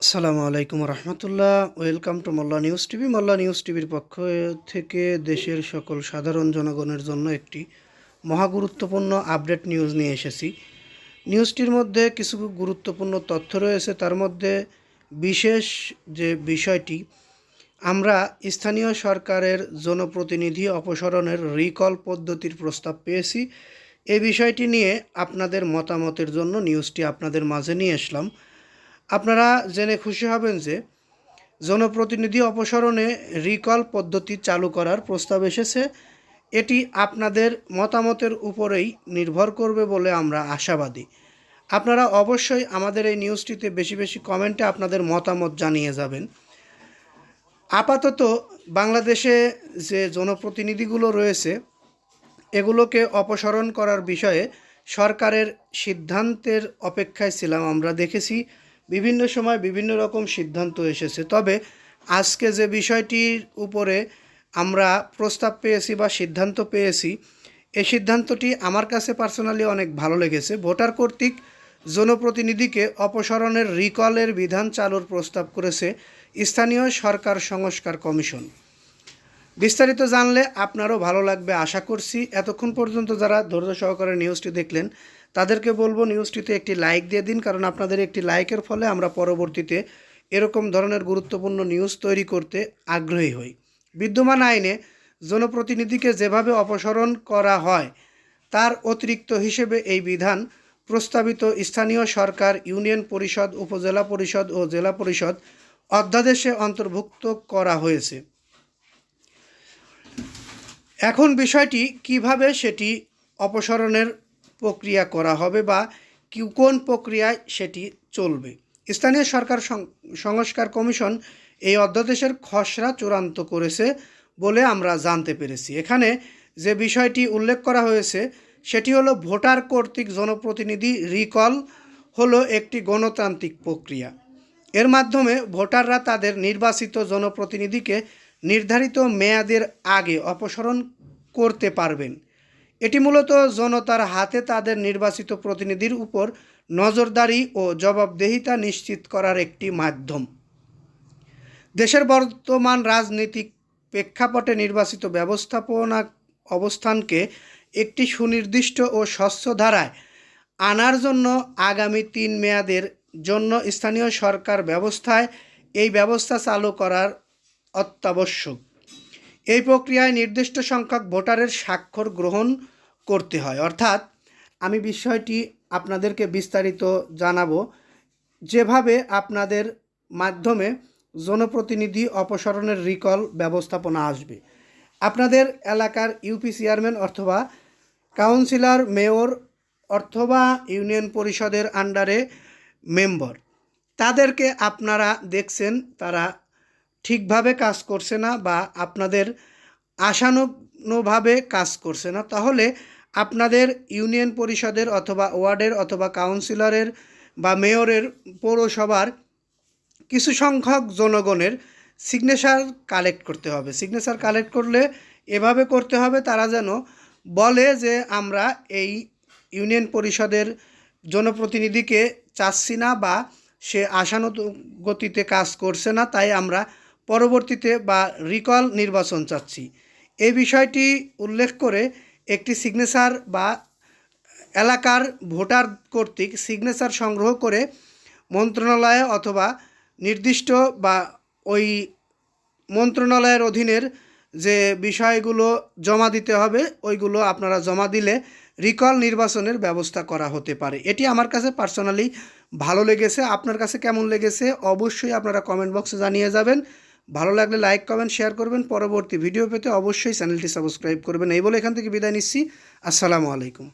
আসসালামু আলাইকুম রহমতুল্লাহ। Welcome to Molla news TV. Molla news টিভির পক্ষ থেকে দেশের সকল সাধারণ জনগণের জন্য একটি মহা গুরুত্বপূর্ণ আপডেট নিউজ নিয়ে এসেছি। নিউজটির মধ্যে কিছু গুরুত্বপূর্ণ তথ্য রয়েছে। তার মধ্যে বিশেষ যে বিষয়টি, আমরা স্থানীয় সরকারের জনপ্রতিনিধি অপসারণের রিকল পদ্ধতির প্রস্তাব পেয়েছি। এ বিষয়টি নিয়ে আপনাদের মতামতের জন্য নিউজটি আপনাদের মাঝে নিয়ে আসলাম। আপনারা জেনে খুশি হবেন যে জনপ্রতিনিধি অপসারণে রিকল পদ্ধতি চালু করার প্রস্তাব এসেছে। এটি আপনাদের মতামতের উপরেই নির্ভর করবে বলে আমরা আশাবাদী। আপনারা অবশ্যই আমাদের এই নিউজটিতে বেশি বেশি কমেন্টে আপনাদের মতামত জানিয়ে যাবেন। আপাতত বাংলাদেশে যে জনপ্রতিনিধিগুলো রয়েছে, এগুলোকে অপসারণ করার বিষয়ে সরকারের সিদ্ধান্তের অপেক্ষায় ছিলাম আমরা দেখেছি। বিভিন্ন সময় বিভিন্ন রকম সিদ্ধান্ত এসেছে। তবে আজকে যে বিষয়টির উপরে আমরা প্রস্তাব পেয়েছি বা সিদ্ধান্ত পেয়েছি, এই সিদ্ধান্তটি আমার কাছে পার্সোনালি অনেক ভালো লেগেছে। ভোটার কর্তৃক জনপ্রতিনিধিকে অপসারণের রিকলের বিধান চালুর প্রস্তাব করেছে স্থানীয় সরকার সংস্কার কমিশন। বিস্তারিত জানলে আপনারও ভালো লাগবে, আশা করছি। এতক্ষণ পর্যন্ত যারা ধৈর্য সহকারে নিউজটি দেখলেন তাদেরকে বলব নিউজটিতে একটি লাইক দিয়ে দিন, কারণ আপনাদের একটি লাইকের ফলে আমরা পরবর্তীতে এরকম ধরনের গুরুত্বপূর্ণ নিউজ তৈরি করতে আগ্রহী হই। বিদ্যমান আইনে জনপ্রতিনিধিকে যেভাবে অপসারণ করা হয়, তার অতিরিক্ত হিসেবে এই বিধান প্রস্তাবিত স্থানীয় সরকার, ইউনিয়ন পরিষদ, উপজেলা পরিষদ ও জেলা পরিষদ অধ্যাদেশে অন্তর্ভুক্ত করা হয়েছে। এখন বিষয়টি কীভাবে সেটি অপসারণের প্রক্রিয়া করা হবে বা কোন প্রক্রিয়ায় সেটি চলবে। স্থানীয় সরকার সংস্কার কমিশন এই অধ্যাদেশের খসড়া চূড়ান্ত করেছে বলে আমরা জানতে পেরেছি। এখানে যে বিষয়টি উল্লেখ করা হয়েছে, সেটি হলো ভোটার কর্তৃক জনপ্রতিনিধি রিকল হলো একটি গণতান্ত্রিক প্রক্রিয়া। এর মাধ্যমে ভোটাররা তাদের নির্বাচিত জনপ্রতিনিধিকে নির্ধারিত মেয়াদের আগে অপসারণ করতে পারবেন। এটি মূলত জনতার হাতে তাদের নির্বাচিত প্রতিনিধির উপর নজরদারি ও জবাবদেহিতা নিশ্চিত করার একটি মাধ্যম। দেশের বর্তমান রাজনৈতিক প্রেক্ষাপটে নির্বাচিত ব্যবস্থাপনা অবস্থানকে একটি সুনির্দিষ্ট ও স্বচ্ছ ধারায় আনার জন্য আগামী তিন মেয়াদের জন্য স্থানীয় সরকার ব্যবস্থায় এই ব্যবস্থা চালু করার অত্যাবশ্যক। এই প্রক্রিয়ায় নির্দিষ্ট সংখ্যক ভোটারের স্বাক্ষর গ্রহণ করতে হয়। অর্থাৎ আমি বিষয়টি আপনাদেরকে বিস্তারিত জানাব। যেভাবে আপনাদের মাধ্যমে জনপ্রতিনিধি অপসারণের রিকল ব্যবস্থাপনা আসবে। আপনাদের এলাকার ইউপি চেয়ারম্যান অথবা কাউন্সিলর মেয়র অথবা ইউনিয়ন পরিষদের আন্ডারে মেম্বার তাদেরকে আপনারা দেখছেন, তারা ঠিকভাবে কাজ করছে না বা আপনাদের আশানুভাবে কাজ করছে না, তাহলে আপনাদের ইউনিয়ন পরিষদের অথবা ওয়ার্ডের অথবা কাউন্সিলরের বা মেয়রের পৌরসভার কিছু সংখ্যক জনগণের সিগনেচার কালেক্ট করতে হবে। সিগনেচার কালেক্ট করলে এভাবে করতে হবে, তারা যেন বলে যে আমরা এই ইউনিয়ন পরিষদের জনপ্রতিনিধিকে চাচ্ছি না বা সে আশানুগতিতে কাজ করছে না, তাই আমরা পরবর্তীতে বা রিকল নির্বাচন চাচ্ছি। এই বিষয়টি উল্লেখ করে একটি সিগনেচার বা এলাকার ভোটার কর্তৃক সিগনেচার সংগ্রহ করে মন্ত্রণালয়ে অথবা নির্দিষ্ট বা ওই মন্ত্রণালয়ের অধীনের যে বিষয়গুলো জমা দিতে হবে, ওইগুলো আপনারা জমা দিলে রিকল নির্বাচনের ব্যবস্থা করা হতে পারে। এটি আমার কাছে পার্সোনালি ভালো লেগেছে। আপনার কাছে কেমন লেগেছে? অবশ্যই আপনারা কমেন্ট বক্সে জানিয়ে যাবেন। ভালো লাগলে লাইক কমেন্ট শেয়ার করবেন। পরবর্তী ভিডিও পেতে অবশ্যই চ্যানেলটি সাবস্ক্রাইব করবেন। এই বলে এখান থেকে বিদায় নিচ্ছি। আসসালামু আলাইকুম।